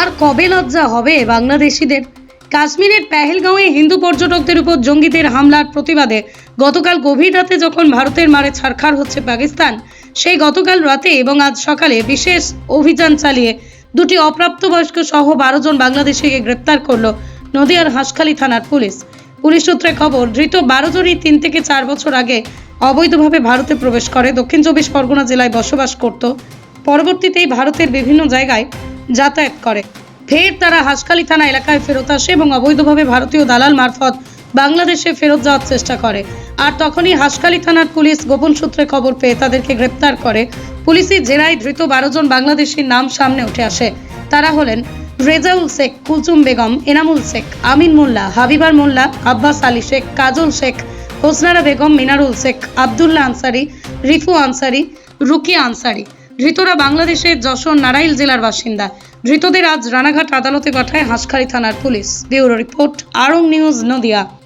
আর কবে লজ্জা হবে বাংলাদেশিদের? কাশ্মীরের পেহেলগাঁওয়ে হিন্দু পর্যটকদের উপর জঙ্গিদের হামলার প্রতিবাদে গতকাল গভীর রাতে যখন ভারতের মারে ছাড়খাড় হচ্ছে পাকিস্তান, সেই গতকাল রাতে এবং আজ সকালে বিশেষ অভিযান চালিয়ে দুটি অপ্রাপ্তবয়স্ক সহ বারো জন বাংলাদেশিকে গ্রেপ্তার করল নদিয়ার হাঁসখালী থানার পুলিশ। পুলিশ সূত্রে খবর, ধৃত বারো জনই তিন থেকে চার বছর আগে অবৈধভাবে ভারতে প্রবেশ করে। দক্ষিণ চব্বিশ পরগনা জেলায় বসবাস করত। পরবর্তীতেই ভারতের বিভিন্ন জায়গায় যাতায়াত করে। ফের তারা হাসখালী থানা এলাকায় ফেরত আসে এবং অবৈধভাবে ভারতীয় দালাল মারফত বাংলাদেশে ফেরত যাওয়ার চেষ্টা করে। আর তখনই হাসখালী থানার পুলিশ গোপন সূত্রে খবর পেয়ে তাদেরকে গ্রেপ্তার করে। পুলিশি জেরায় ধৃত বারো জন বাংলাদেশির নাম সামনে উঠে আসে। তারা হলেন রেজাউল শেখ, কুলচুম বেগম, এনামুল শেখ, আমিন মোল্লা, হাবিবার মোল্লা, আব্বাস আলী শেখ, কাজল শেখ, হোসনারা বেগম, মিনারুল শেখ, আবদুল্লাহ আনসারি, রিফু আনসারি, রুকিয়া আনসারি। ধৃতরা বাংলাদেশের যশোর নারাইল জেলার বাসিন্দা। ধৃতদের আজ রানাঘাট আদালতে পাঠায় হাঁসখালী থানার police. Bureau report, Arong news, Nadia.